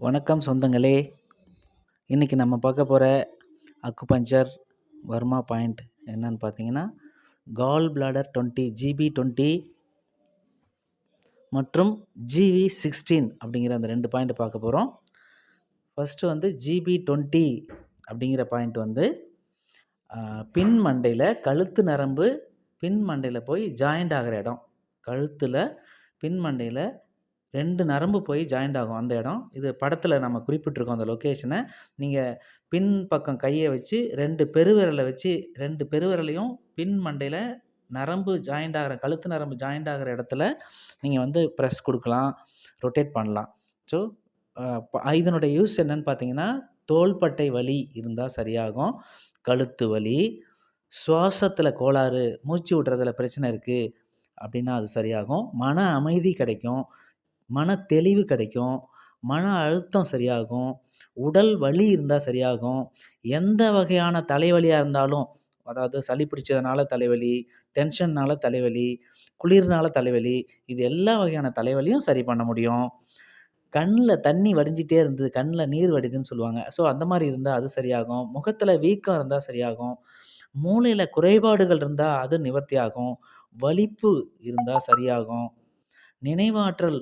வணக்கம் சொந்தங்களே. இன்றைக்கி நம்ம பார்க்க போகிற அக்குபஞ்சர் வர்மா பாயிண்ட் என்னன்னு பார்த்தீங்கன்னா gall bladder twenty GB twenty மற்றும் ஜிவி சிக்ஸ்டீன் அப்படிங்கிற அந்த ரெண்டு பாயிண்ட் பார்க்க போகிறோம் ஃபஸ்ட்டு வந்து ஜிபி டுவெண்ட்டி அப்படிங்கிற பாயிண்ட் வந்து பின் மண்டையில் கழுத்து நரம்பு பின் மண்டையில் போய் ஜாயிண்ட் ஆகிற இடம். கழுத்தில் பின் மண்டையில் ரெண்டு நரம்பு போய் ஜாயிண்ட் ஆகும் அந்த இடம். இது படத்தில் நம்ம குறிப்பிட்டிருக்கோம் அந்த லொக்கேஷனை நீங்கள் பின் பக்கம் கையை வச்சு ரெண்டு பெருவிரலை வச்சு ரெண்டு பெருவிரலையும் பின் மண்டையில் நரம்பு ஜாயிண்ட் ஆகிற கழுத்து நரம்பு ஜாயிண்ட் ஆகிற இடத்துல நீங்கள் வந்து ப்ரெஸ் கொடுக்கலாம் ரொட்டேட் பண்ணலாம். ஸோ இதனுடைய யூஸ் என்னன்னு பார்த்தீங்கன்னா தோள்பட்டை வலி இருந்தால் சரியாகும். கழுத்து வலி சுவாசத்தில் கோளாறு மூச்சு விடுறதுல பிரச்சனை இருக்குது அப்படின்னா அது சரியாகும். மன அமைதி கிடைக்கும். மன தெளிவு கிடைக்கும். மன அழுத்தம் சரியாகும். உடல் வலி இருந்தால் சரியாகும். எந்த வகையான தலைவலியாக இருந்தாலும் அதாவது சளி பிடிச்சதுனால தலைவலி டென்ஷன்னால தலைவலி குளிர்னால தலைவலி இது எல்லா வகையான தலைவலியும் சரி பண்ண முடியும். கண்ணில் தண்ணி வடிஞ்சிட்டே இருந்தது கண்ணில் நீர் வடிதுன்னு சொல்லுவாங்க. ஸோ அந்த மாதிரி இருந்தால் அது சரியாகும். முகத்தில் வீக்கம் இருந்தால் சரியாகும். மூளையில் குறைபாடுகள் இருந்தால் அது நிவர்த்தி ஆகும் வலிப்பு இருந்தால் சரியாகும். நினைவாற்றல்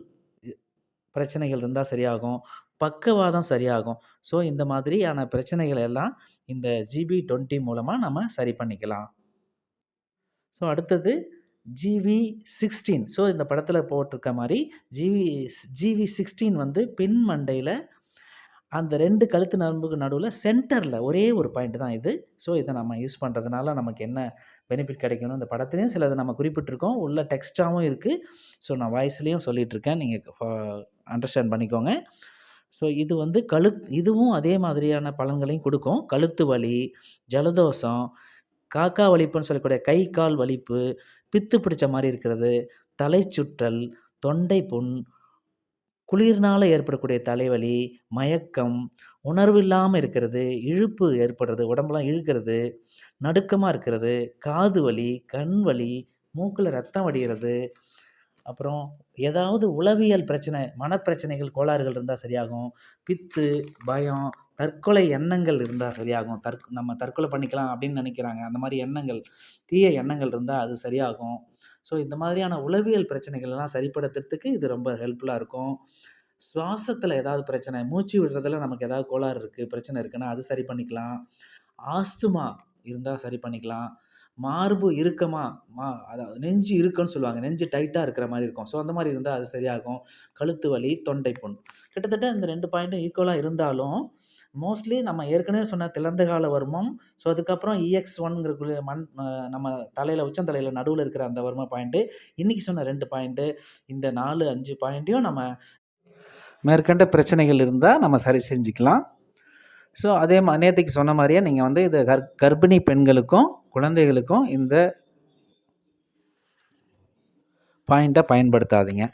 பிரச்சனைகள் இருந்தால் சரியாகும். பக்கவாதம் சரியாகும். ஸோ இந்த மாதிரியான பிரச்சனைகள் எல்லாம் இந்த ஜிபி டுவெண்ட்டி மூலமாக நம்ம சரி பண்ணிக்கலாம். ஸோ அடுத்தது ஜிவி சிக்ஸ்டீன். ஸோ இந்த படத்தில் போட்டிருக்க மாதிரி ஜிவி ஜிவி சிக்ஸ்டீன் வந்து பின் மண்டையில் அந்த ரெண்டு கழுத்து நரம்புக்கு நடுவில் சென்டரில் ஒரே ஒரு பாயிண்ட் தான் இது. ஸோ இதை நம்ம யூஸ் பண்ணுறதுனால நமக்கு என்ன பெனிஃபிட் கிடைக்கணும்? இந்த படத்துலையும் சிலது நம்ம குறிப்பிட்டிருக்கோம். உள்ள டெக்ஸ்டாகவும் இருக்குது ஸோ நான் வாய்ஸ்லேயும் சொல்லிகிட்ருக்கேன் நீங்கள் அண்டர்ஸ்டாண்ட் பண்ணிக்கோங்க. ஸோ இது வந்து கழு இதுவும் அதே மாதிரியான பலன்களையும் கொடுக்கும். கழுத்து வலி ஜலதோஷம் காக்கா வலிப்புன்னு சொல்லக்கூடிய கை கால் வலிப்பு பித்து பிடிச்ச மாதிரி இருக்கிறது தலை சுற்றல் தொண்டை புண் குளிர்னால் ஏற்படக்கூடிய தலைவலி மயக்கம் உணர்வு இல்லாமல் இருக்கிறது இழுப்பு ஏற்படுறது உடம்பெல்லாம் இழுக்கிறது நடுக்கமாக இருக்கிறது காது வலி கண் வலி மூக்கில் ரத்தம் வடிகிறது அப்புறம் ஏதாவது உளவியல் பிரச்சனை மனப்பிரச்சனைகள் கோளாறுகள் இருந்தால் சரியாகும். பித்து பயம் தற்கொலை எண்ணங்கள் இருந்தால் சரியாகும். தற் நம்ம தற்கொலை பண்ணிக்கலாம் அப்படின்னு நினைக்கிறாங்க. அந்த மாதிரி எண்ணங்கள் தீய எண்ணங்கள் இருந்தால் அது சரியாகும். ஸோ இந்த மாதிரியான உளவியல் பிரச்சனைகள் எல்லாம் சரிப்படுத்துறதுக்கு இது ரொம்ப ஹெல்ப்ஃபுல்லாக இருக்கும். சுவாசத்தில் ஏதாவது பிரச்சனை மூச்சு விடுறதுல நமக்கு ஏதாவது கோளாறு இருக்குது பிரச்சனை இருக்குன்னா அது சரி பண்ணிக்கலாம். ஆஸ்துமா இருந்தால் சரி பண்ணிக்கலாம். மார்பு இருக்கமா? மா அதாவது நெஞ்சு இருக்குன்னு சொல்லுவாங்க. நெஞ்சு டைட்டாக இருக்கிற மாதிரி இருக்கும். ஸோ அந்த மாதிரி இருந்தால் அது சரியாகும். கழுத்து வலி தொண்டை புண். கிட்டத்தட்ட இந்த ரெண்டு பாயிண்ட்டும் ஈக்குவலாக இருந்தாலும் மோஸ்ட்லி நம்ம ஏற்கனவே சொன்ன திறந்த கால வர்மம் ஸோ அதுக்கப்புறம் இஎக்ஸ் ஒன்ங்கிற மண் நம்ம தலையில் உச்சம் தலையில் நடுவில் இருக்கிற அந்த வர்ம பாயிண்ட்டு இன்றைக்கி சொன்ன ரெண்டு பாயிண்ட்டு இந்த நாலு அஞ்சு பாயிண்ட்டையும் நம்ம மேற்கண்ட பிரச்சனைகள் இருந்தால் நம்ம சரி செஞ்சுக்கலாம். ஸோ அதே மா நேற்றுக்கு சொன்ன மாதிரியே நீங்கள் வந்து இது கர் கர்ப்பிணி பெண்களுக்கும் குழந்தைகளுக்கும் இந்த பாயிண்ட்டை பயன்படுத்தாதீங்க.